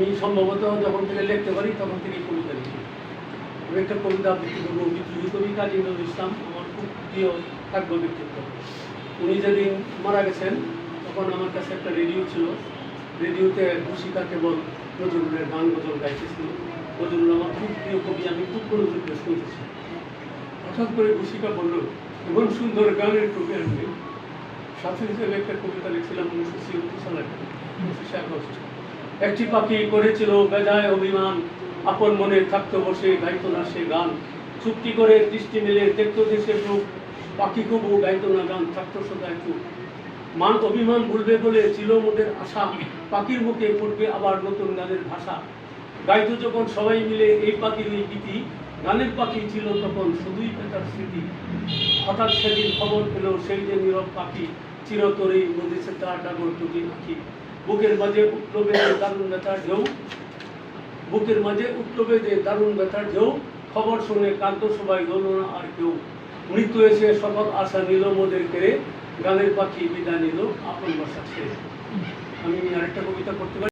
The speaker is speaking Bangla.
আমি সম্ভবত যখন থেকে লিখতে পারি, তখন থেকেই কবিতা লিখি। আমি একটা কবিতা আবৃত্তি করব বিদ্রোহী কবি কাজী নজরুল ইসলাম, আমার খুব প্রিয় কাব্য ব্যক্তিত্ব। উনি যেদিন মারা গেছেন, তখন আমার কাছে একটা রেডিও ছিল। রেডিওতে খুশিকা কেবল নজরুলের গান গজল গাইতেছিল। নজরুল আমার খুব প্রিয় কবি, আমি খুব মনোযোগ শুনতেছি। হঠাৎ করে খুশিকা বলল, এমন সুন্দর গানের কবি আমি। সাথে হিসেবে একটা কবিতা লিখছিলাম উনিশশো ছিয়াত্তর সালে পঁচিশে আগস্ট একটি পাখি করেছিল বেজায় অভিমান। আপন মনে থাকতো বসে গাইতো না সে গান। চুক্তি করে দৃষ্টি মেলে দেখতো দেশে চোখ পাখি কবু গাইতো না গান থাকতো সদায় চুপ। মান অভিমান ভুলবে বলে ছিল মোদের আশা। পাখির মুখে পড়বে আবার নতুন গানের ভাষা। গাইতো যখন সবাই মিলে এই পাখির এই গীতি, গানের পাখি ছিল তখন শুধুই পেতার স্মৃতি। হঠাৎ সেদিন খবর পেল সেই যে নীরব পাখি চিরতরেই নদীছে তার ডাগর দুটি আঁখি। বুকের মাঝে উঠলবে যে দারুণ ব্যথার ঢেউ। বুকের মাঝে উঠলবে যে দারুণ ব্যথার ঢেউ। খবর শুনে কান্ত সবাই হল না আর কেউ। মৃত্যু এসে সকল আশা নিল মোদের কেড়ে। গানের পাখি বিদায় নিল আপন বাসা ছেড়ে। আমি আরেকটা কবিতা করতে পারি?